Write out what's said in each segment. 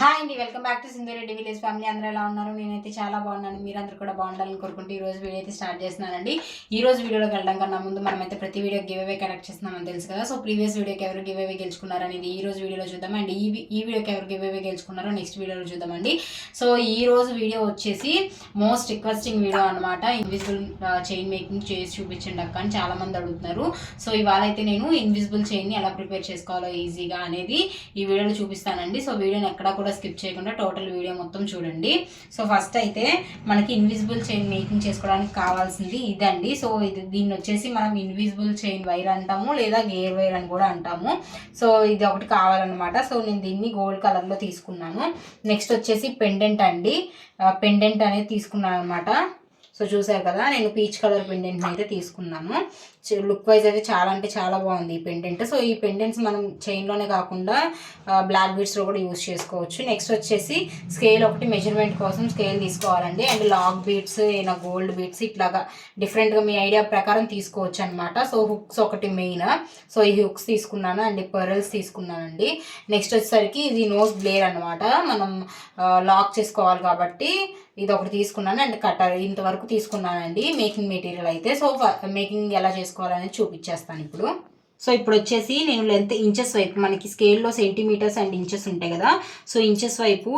Hi అండి welcome back to Sindhu Reddy village family అందరూ ఎలా ఉన్నారు? నేనైతే చాలా బాగున్నాను. మీరందరూ కూడా బాగుండాలని కోరుకుంటూ ఈ రోజు వీడియో అయితే స్టార్ట్ చేస్తున్నానండి. ఈ రోజు వీడియోలోకి వెళ్ళడం కన్నా ముందు మనమైతే ప్రతి వీడియో గివ్ అవే కలెక్ట్ చేస్తున్నామని తెలుసు కదా. సో ప్రీవియస్ వీడియోకి ఎవరు గివ్ అవే గెలుచుకున్నారు అనేది ఈ రోజు వీడియోలో చూద్దాం. అండ్ ఈ ఈ వీడియోకి ఎవరు గివ్ అవే గెలుచుకున్నారో నెక్స్ట్ వీడియోలో చూద్దామండి సో ఈ రోజు వీడియో వచ్చేసి మోస్ట్ రిక్వెస్టింగ్ వీడియో అనమాట ఇన్విజిబుల్ చైన్ మేకింగ్ చేసి చూపించండి అక్క అని చాలామంది అడుగుతున్నారు. సో ఇవాళ అయితే నేను ఇన్విజిబుల్ చైన్ని ఎలా ప్రిపేర్ చేసుకోవాలో ఈజీగా అనేది ఈ వీడియోలో చూపిస్తానండి. సో వీడియోని ఎక్కడా కూడా స్కిప్ చేయకుండా టోటల్ వీడియో మొత్తం చూడండి. సో ఫస్ట్ అయితే మనకి ఇన్విజిబుల్ చైన్ మేకింగ్ చేసుకోవడానికి కావాల్సింది ఇదండి. సో ఇది దీన్ని వచ్చేసి మనం ఇన్విజిబుల్ చైన్ వైర్ అంటాము లేదా గేర్ వైర్ అని కూడా అంటాము. సో ఇది ఒకటి కావాలన్నమాట. సో నేను దీన్ని గోల్డ్ కలర్లో తీసుకున్నాను. నెక్స్ట్ వచ్చేసి పెండెంట్ అండి. పెండెంట్ అనేది తీసుకున్నాను అనమాట సో చూసారు కదా నేను పీచ్ కలర్ పెండెంట్ అయితే తీసుకున్నాను. లుక్ వైజ్ అయితే చాలా అంటే చాలా బాగుంది ఈ పెండెంట్ సో ఈ పెండెంట్స్ మనం చైన్లోనే కాకుండా బ్లాక్ బీడ్స్లో కూడా యూస్ చేసుకోవచ్చు. నెక్స్ట్ వచ్చేసి స్కేల్ ఒకటి మెజర్మెంట్ కోసం స్కేల్ తీసుకోవాలండి. అండ్ లాక్ బీడ్స్ ఏమైనా గోల్డ్ బీడ్స్ ఇట్లాగా డిఫరెంట్గా మీ ఐడియా ప్రకారం తీసుకోవచ్చు అనమాట సో హుక్స్ ఒకటి మెయిన్ సో ఈ హుక్స్ తీసుకున్నాను అండ్ పర్ల్స్ తీసుకున్నానండి. నెక్స్ట్ వచ్చేసరికి ఇది నోస్ బ్లేర్ అనమాట మనం లాక్ చేసుకోవాలి కాబట్టి ఇది ఒకటి తీసుకున్నాను అండ్ కట్టర్ ఇంతవరకు తీసుకున్నానండి. మేకింగ్ మెటీరియల్ అయితే. సో మేకింగ్ ఎలా చేసుకోవాలనేది చూపించేస్తాను ఇప్పుడు. సో ఇప్పుడు వచ్చేసి నేను లెంత్ ఇంచెస్ వైపు మనకి స్కేల్లో సెంటీమీటర్స్ అండ్ ఇంచెస్ ఉంటాయి కదా. సో ఇంచెస్ వైపు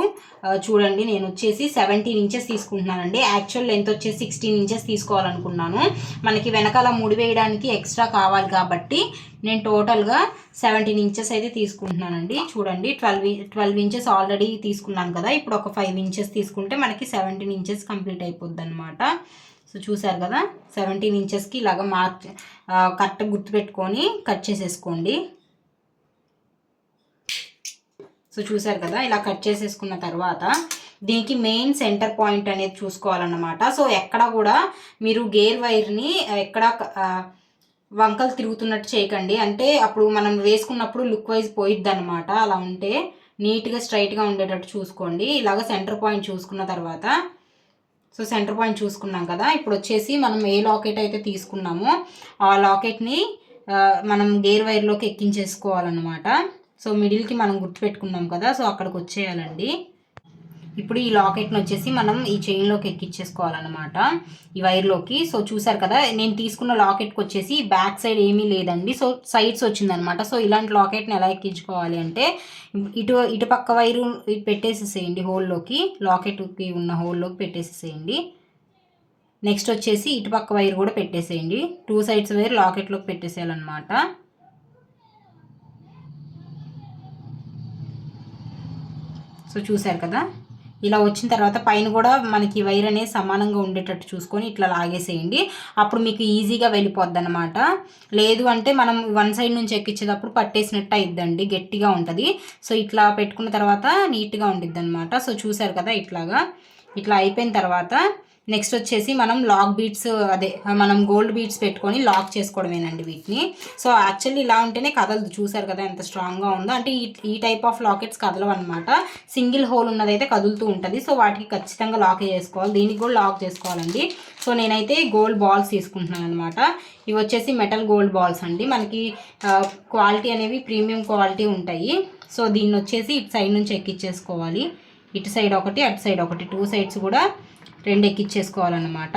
చూడండి నేను వచ్చేసి సెవెంటీన్ ఇంచెస్ తీసుకుంటున్నానండి. యాక్చువల్ లెంత్ వచ్చేసి సిక్స్టీన్ ఇంచెస్ తీసుకోవాలనుకున్నాను. మనకి వెనకాల ముడి వేయడానికి ఎక్స్ట్రా కావాలి కాబట్టి నేను టోటల్గా సెవెంటీన్ ఇంచెస్ అయితే తీసుకుంటున్నానండి. చూడండి ట్వెల్వ్ ట్వెల్వ్ ఇంచెస్ ఆల్రెడీ తీసుకున్నాను కదా. ఇప్పుడు ఒక ఫైవ్ ఇంచెస్ తీసుకుంటే మనకి సెవెంటీన్ ఇంచెస్ కంప్లీట్ అయిపోద్ది అనమాట సో చూసారు కదా సెవెంటీన్ ఇంచెస్కి ఇలాగ మార్క్ కరెక్ట్ గుర్తుపెట్టుకొని కట్ చేసేసుకోండి. సో చూసారు కదా ఇలా కట్ చేసేసుకున్న తర్వాత దీనికి మెయిన్ సెంటర్ పాయింట్ అనేది చూసుకోవాలన్నమాట. సో ఎక్కడ కూడా మీరు గేర్ వైర్ని ఎక్కడ వంకలు తిరుగుతున్నట్టు చేయకండి. అంటే అప్పుడు మనం వేసుకున్నప్పుడు లుక్ వైజ్ పోయిద్ది అనమాట అలా ఉంటే నీట్గా స్ట్రైట్గా ఉండేటట్టు చూసుకోండి. ఇలాగ సెంటర్ పాయింట్ చూసుకున్న తర్వాత సో సెంటర్ పాయింట్ చూసుకున్నాం కదా. ఇప్పుడు వచ్చేసి మనం ఏ లాకెట్ అయితే తీసుకున్నామో ఆ లాకెట్ని మనం గేర్ వైర్లోకి ఎక్కించేసుకోవాలన్నమాట. సో మిడిల్కి మనం గుర్తుపెట్టుకున్నాం కదా. సో అక్కడికి వచ్చేయాలండి. ఇప్పుడు ఈ లాకెట్ని వచ్చేసి మనం ఈ చైన్లోకి ఎక్కించేసుకోవాలన్నమాట ఈ వైర్లోకి. సో చూసారు కదా నేను తీసుకున్న లాకెట్కి వచ్చేసి బ్యాక్ సైడ్ ఏమీ లేదండి. సో సైడ్స్ వచ్చిందనమాట సో ఇలాంటి లాకెట్ని ఎలా ఎక్కించుకోవాలి అంటే ఇటు ఇటు పక్క వైరు ఇటు పెట్టేసేసేయండి హోల్లోకి లాకెట్కి ఉన్న హోల్లోకి పెట్టేసేసేయండి. నెక్స్ట్ వచ్చేసి ఇటు పక్క వైర్ కూడా పెట్టేసేయండి. టూ సైడ్స్ వైర్ లాకెట్లోకి పెట్టేసేయాలన్నమాట. సో చూసారు కదా? ఇలా వచ్చిన తర్వాత పైన కూడా మనకి వైర్ అనేది సమానంగా ఉండేటట్టు చూసుకొని ఇట్లా లాగేసేయండి. అప్పుడు మీకు ఈజీగా వెళ్ళిపోద్ది అనమాట లేదు అంటే మనం వన్ సైడ్ నుంచి ఎక్కించేటప్పుడు పట్టేసినట్టు అయిద్దండి గట్టిగా ఉంటుంది. సో ఇట్లా పెట్టుకున్న తర్వాత నీట్గా ఉండిద్ది అనమాట సో చూసారు కదా ఇట్లాగా. ఇట్లా అయిపోయిన తర్వాత నెక్స్ట్ వచ్చేసి మనం లాక్ బీట్స్ అదే మనం గోల్డ్ బీట్స్ పెట్టుకొని లాక్ చేసుకోవడమేనండి వీటిని. సో యాక్చువల్లీ ఇలా ఉంటేనే కదలదు. చూసారు కదా ఎంత స్ట్రాంగ్గా ఉందో. అంటే ఈ ఈ టైప్ ఆఫ్ లాకెట్స్ కదలవు అనమాట సింగిల్ హోల్ ఉన్నదైతే కదులుతూ ఉంటుంది. సో వాటికి ఖచ్చితంగా లాక్ చేసుకోవాలి. దీనికి కూడా లాక్ చేసుకోవాలండి. సో నేనైతే గోల్డ్ బాల్స్ తీసుకుంటున్నాను అనమాట ఇవి వచ్చేసి మెటల్ గోల్డ్ బాల్స్ అండి. మనకి క్వాలిటీ అనేవి ప్రీమియం క్వాలిటీ ఉంటాయి. సో దీన్ని వచ్చేసి ఇటు సైడ్ నుంచి ఎక్కిచ్చేసుకోవాలి. ఇటు సైడ్ ఒకటి అటు సైడ్ ఒకటి టూ సైడ్స్ కూడా రెండు ఎక్కిచ్చేసుకోవాలన్నమాట.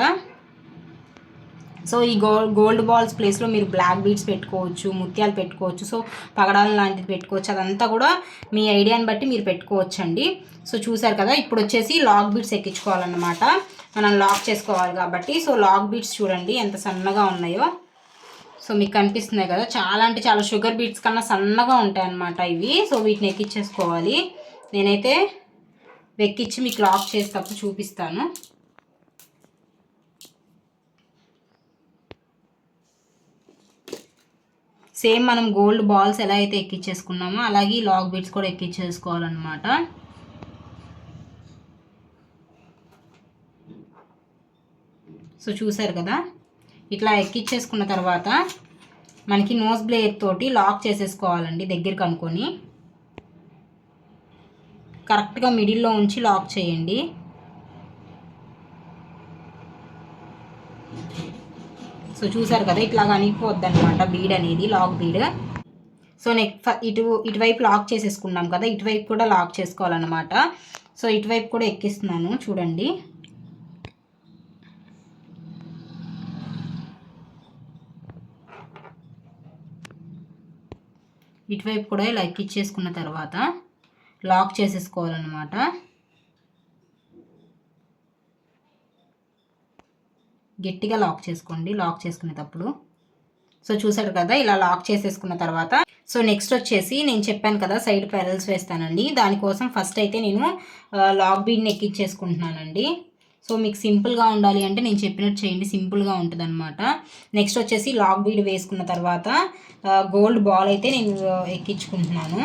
సో ఈ గో గోల్డ్ బాల్స్ ప్లేస్లో మీరు బ్లాక్ బీడ్స్ పెట్టుకోవచ్చు ముత్యాలు పెట్టుకోవచ్చు సో పగడాలు లాంటిది పెట్టుకోవచ్చు. అదంతా కూడా మీ ఐడియాని బట్టి మీరు పెట్టుకోవచ్చు అండి సో చూసారు కదా ఇప్పుడు వచ్చేసి లాక్ బీడ్స్ ఎక్కించుకోవాలన్నమాట. మనం లాక్ చేసుకోవాలి కాబట్టి. సో లాక్ బీడ్స్ చూడండి ఎంత సన్నగా ఉన్నాయో. సో మీకు కనిపిస్తున్నాయి కదా చాలా అంటే చాలా షుగర్ బీట్స్ కన్నా సన్నగా ఉంటాయి అన్నమాట ఇవి. సో వీటిని ఎక్కించేసుకోవాలి నేనైతే వెక్కిచ్చి మీకు లాక్ చేసేటప్పుడు చూపిస్తాను. సేమ్ మనం గోల్డ్ బాల్స్ ఎలా అయితే ఎక్కించేసుకున్నామో అలాగే ఈ లాక్ బీట్స్ కూడా ఎక్కించేసుకోవాలన్నమాట సో చూసారు కదా? ఇట్లా ఎక్కించేసుకున్న తర్వాత మనకి నోస్ బ్లేడ్ తోటి లాక్ చేసేసుకోవాలండి దగ్గరికి అనుకొని కరెక్ట్గా మిడిల్లో ఉంచి లాక్ చేయండి. సో చూసారు కదా ఇట్లా అనిగిపోద్ది అనమాట బీడ్ అనేది లాక్ బీడ్ సో నెక్ ఇటు ఇటువైపు లాక్ చేసేసుకున్నాం కదా ఇటువైపు కూడా లాక్ చేసుకోవాలన్నమాట. సో ఇటువైపు కూడా ఎక్కిస్తున్నాను చూడండి. ఇటువైపు కూడా ఇలా ఎక్కిచ్చేసుకున్న తర్వాత లాక్ చేసేసుకోవాలన్నమాట. గట్టిగా లాక్ చేసుకోండి. లాక్ చేసుకునేటప్పుడు. సో చూసారు కదా ఇలా లాక్ చేసేసుకున్న తర్వాత. సో నెక్స్ట్ వచ్చేసి నేను చెప్పాను కదా సైడ్ పెరల్స్ వేస్తానండి. దానికోసం ఫస్ట్ అయితే నేను లాక్ బీడ్ని ఎక్కించేసుకుంటున్నానండి. సో మీకు సింపుల్గా ఉండాలి అంటే నేను చెప్పినట్టు చేయండి. సింపుల్గా ఉంటుంది అనమాట నెక్స్ట్ వచ్చేసి లాక్ బీడ్ వేసుకున్న తర్వాత గోల్డ్ బాల్ అయితే నేను ఎక్కించుకుంటున్నాను.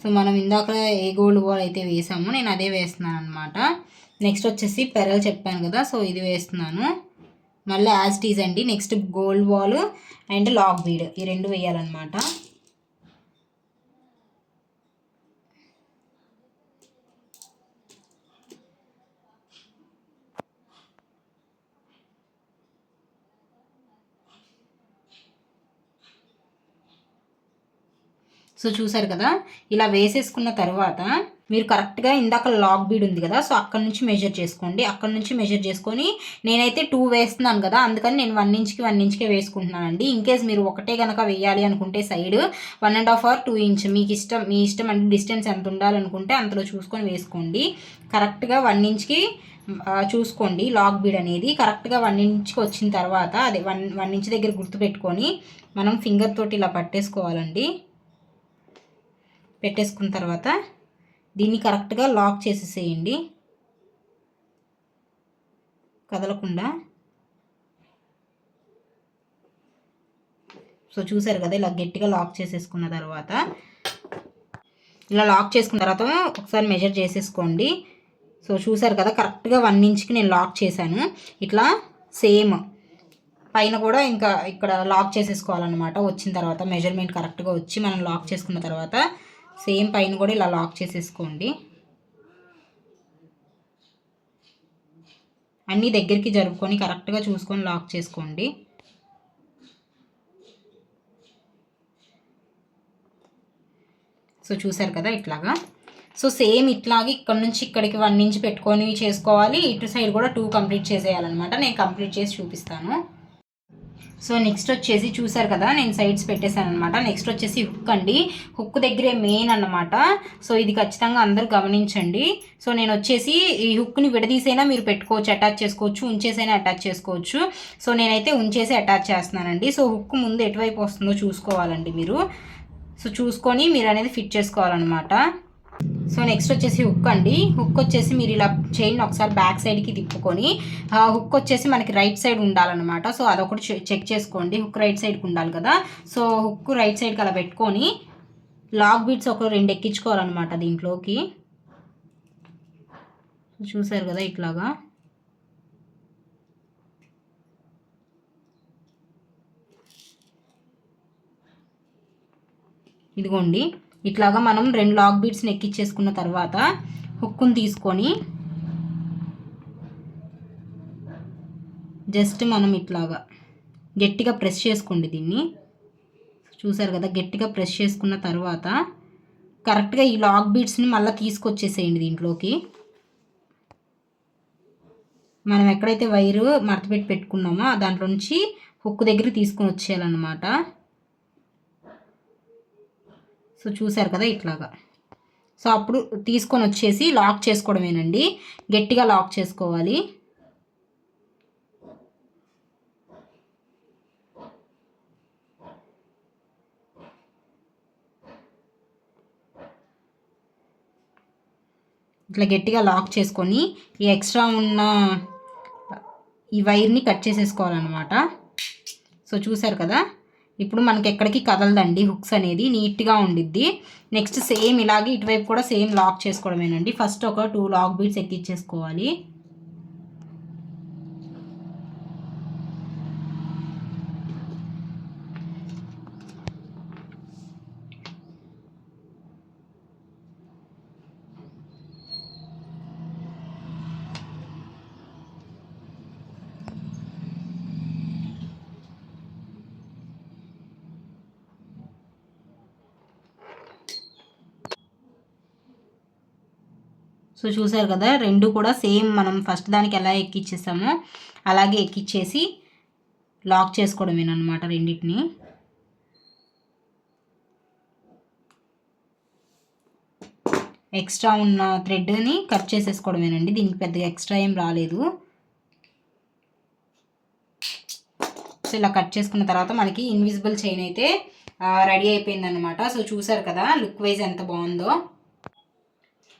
సో మనం ఇందాక ఏ గోల్డ్ బాల్ అయితే వేసామో నేను అదే వేస్తున్నాను అనమాట నెక్స్ట్ వచ్చేసి పెరల్ చెప్పాను కదా సో ఇది వేస్తున్నాను. మళ్ళీ యాజ్ టీజ్ అండి. Next gold ball and lock bead ఈ రెండు వేయాలన్నమాట. సో చూసారు కదా? ఇలా వేసేసుకున్న తర్వాత మీరు కరెక్ట్గా ఇందాక లాక్ బీడ్ ఉంది కదా సో అక్కడ నుంచి మెజర్ చేసుకోండి. అక్కడ నుంచి మెజర్ చేసుకొని నేనైతే టూ వేస్తున్నాను కదా అందుకని నేను వన్ ఇంచ్కి వన్ ఇంచ్కే వేసుకుంటున్నానండి. ఇన్కేస్ మీరు ఒకటే కనుక వేయాలి అనుకుంటే side one and half or two inch మీకు ఇష్టం మీ ఇష్టం అంటే డిస్టెన్స్ ఎంత ఉండాలనుకుంటే అంతలో చూసుకొని వేసుకోండి. కరెక్ట్గా వన్ ఇంచ్కి చూసుకోండి లాక్ బీడ్ అనేది. కరెక్ట్గా వన్ ఇంచ్కి వచ్చిన తర్వాత అదే వన్ వన్ ఇంచ్ దగ్గర గుర్తుపెట్టుకొని మనం ఫింగర్ తోటి ఇలా పట్టేసుకోవాలండి. పెట్టేసుకున్న తర్వాత దీన్ని కరెక్ట్గా లాక్ చేసేసేయండి. కదలకుండా. సో చూసారు కదా ఇలా గట్టిగా లాక్ చేసేసుకున్న తర్వాత. ఇలా లాక్ చేసుకున్న తర్వాత ఒకసారి మెజర్ చేసేసుకోండి. సో చూసారు కదా కరెక్ట్గా వన్ ఇంచ్కి నేను లాక్ చేశాను. ఇట్లా సేమ్. పైన కూడా ఇంకా ఇక్కడ లాక్ చేసేసుకోవాలన్నమాట. వచ్చిన తర్వాత మెజర్మెంట్ కరెక్ట్గా వచ్చి మనం లాక్ చేసుకున్న తర్వాత సేమ్ పైన కూడా ఇలా లాక్ చేసేసుకోండి. అన్నీ దగ్గరికి జరుపుకొని కరెక్ట్గా చూసుకొని లాక్ చేసుకోండి. సో చూసారు కదా ఇట్లాగా. సో సేమ్ ఇట్లాగే ఇక్కడ నుంచి ఇక్కడికి వన్ ఇంచ్ పెట్టుకొని చేసుకోవాలి. ఇటు సైడ్ కూడా టూ కంప్లీట్ చేసేయాలన్నమాట. నేను కంప్లీట్ చేసి చూపిస్తాను. సో నెక్స్ట్ వచ్చేసి చూసారు కదా నేను సైడ్స్ పెట్టేశాను అనమాట నెక్స్ట్ వచ్చేసి హుక్ అండి. హుక్ దగ్గరే మెయిన్ అనమాట సో ఇది ఖచ్చితంగా అందరూ గమనించండి. సో నేను వచ్చేసి ఈ హుక్ని విడదీసైనా మీరు పెట్టుకోవచ్చు అటాచ్ చేసుకోవచ్చు ఉంచేసైనా అటాచ్ చేసుకోవచ్చు. సో నేనైతే ఉంచేసి అటాచ్ చేస్తున్నానండి. సో హుక్ ముందు ఎటువైపు వస్తుందో చూసుకోవాలండి మీరు. సో చూసుకొని మీరు అనేది ఫిట్ చేసుకోవాలన్నమాట. సో నెక్స్ట్ వచ్చేసి హుక్ అండి. హుక్ వచ్చేసి మీరు ఇలా చైన్ ఒకసారి బ్యాక్ సైడ్కి తిప్పుకొని హుక్ వచ్చేసి మనకి రైట్ సైడ్ ఉండాలన్నమాట. సో అదొకటి చెక్ చేసుకోండి. హుక్ రైట్ సైడ్కి ఉండాలి కదా. సో హుక్ రైట్ సైడ్కి అలా పెట్టుకొని లాక్ బీట్స్ ఒక రెండు ఎక్కించుకోవాలన్నమాట దీంట్లోకి. చూసారు కదా ఇట్లాగా. ఇదిగోండి. ఇట్లాగా మనం రెండు లాక్ బీట్స్ని ఎక్కిచ్చేసుకున్న తర్వాత హుక్కుని తీసుకొని జస్ట్ మనం ఇట్లాగా గట్టిగా ప్రెస్ చేసుకోండి దీన్ని. చూసారు కదా గట్టిగా ప్రెస్ చేసుకున్న తర్వాత కరెక్ట్గా ఈ లాక్ బీట్స్ని మళ్ళీ తీసుకొచ్చేసేయండి దీంట్లోకి. మనం ఎక్కడైతే వైరు మడతపెట్టి పెట్టుకున్నామో దాంట్లో నుంచి హుక్ దగ్గర తీసుకొని వచ్చేయాలన్నమాట. సో చూసారు కదా ఇట్లాగా. సో అప్పుడు తీసుకొని వచ్చేసి లాక్ చేసుకోవడమేనండి. గట్టిగా లాక్ చేసుకోవాలి. ఇట్లా గట్టిగా లాక్ చేసుకొని ఈ ఎక్స్ట్రా ఉన్న ఈ వైర్ని కట్ చేసేసుకోవాలన్నమాట. సో చూసారు కదా? ఇప్పుడు మనకి ఎక్కడికి కదలదండి హుక్స్ అనేది నీట్గా ఉండిద్ది. నెక్స్ట్ సేమ్ ఇలాగే ఇటువైపు కూడా సేమ్ లాక్ చేసుకోవడమేనండి. ఫస్ట్ ఒక టూ లాక్ బీట్స్ ఎక్కించేసుకోవాలి సో చూసారు కదా రెండు కూడా సేమ్ మనం ఫస్ట్ దానికి ఎలా ఎక్కిచ్చేసామో అలాగే ఎక్కిచ్చేసి లాక్ చేసుకోవడమేనమాట రెండింటిని. ఎక్స్ట్రా ఉన్న థ్రెడ్ని కట్ చేసేసుకోవడమేనండి దీనికి పెద్దగా ఎక్స్ట్రా ఏం రాలేదు. సో ఇలా కట్ చేసుకున్న తర్వాత మనకి ఇన్విజిబుల్ చైన్ అయితే రెడీ అయిపోయింది అనమాట సో చూసారు కదా లుక్ వైజ్ ఎంత బాగుందో.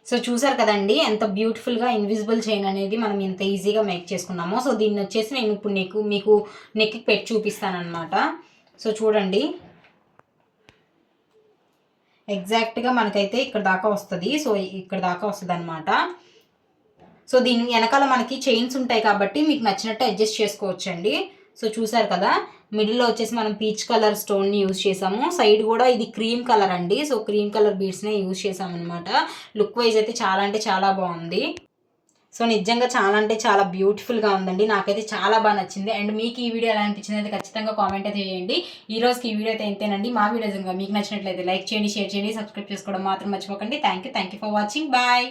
సో చూసారు కదండి ఎంత బ్యూటిఫుల్గా ఇన్విజిబుల్ చైన్ అనేది మనం ఎంత ఈజీగా మేక్ చేసుకున్నామో. సో దీన్ని వచ్చేసి నేను ఇప్పుడు నీకు మీకు నెక్కి పెట్టి చూపిస్తానమాట సో చూడండి. ఎగ్జాక్ట్గా మనకైతే ఇక్కడ దాకా వస్తుంది. సో ఇక్కడ దాకా వస్తుంది అనమాట సో దీని వెనకాల మనకి చైన్స్ ఉంటాయి కాబట్టి మీకు నచ్చినట్టు అడ్జస్ట్ చేసుకోవచ్చండి. సో చూసారు కదా మిడిల్లో వచ్చేసి మనం పీచ్ కలర్ స్టోన్ని యూజ్ చేసాము. సైడ్ కూడా ఇది క్రీమ్ కలర్ అండి. సో క్రీమ్ కలర్ బీడ్స్నే యూజ్ చేసామన్నమాట లుక్ వైజ్ అయితే చాలా అంటే చాలా బాగుంది. సో నిజంగా చాలా అంటే చాలా బ్యూటిఫుల్గా ఉందండి. నాకైతే చాలా బాగా నచ్చింది. అండ్ మీకు ఈ వీడియో ఎలా అనిపించింది అయితే ఖచ్చితంగా కామెంట్ అయితే చేయండి. ఈ రోజుకి ఈ వీడియో అయితే ఇంతేనండి. మా వీడియోస్ ఇంకా మీకు నచ్చినట్లయితే లైక్ చేయండి షేర్ చేయండి సబ్స్క్రైబ్ చేసుకోవడం మాత్రం మర్చిపోకండి. Thank you thank you for watching bye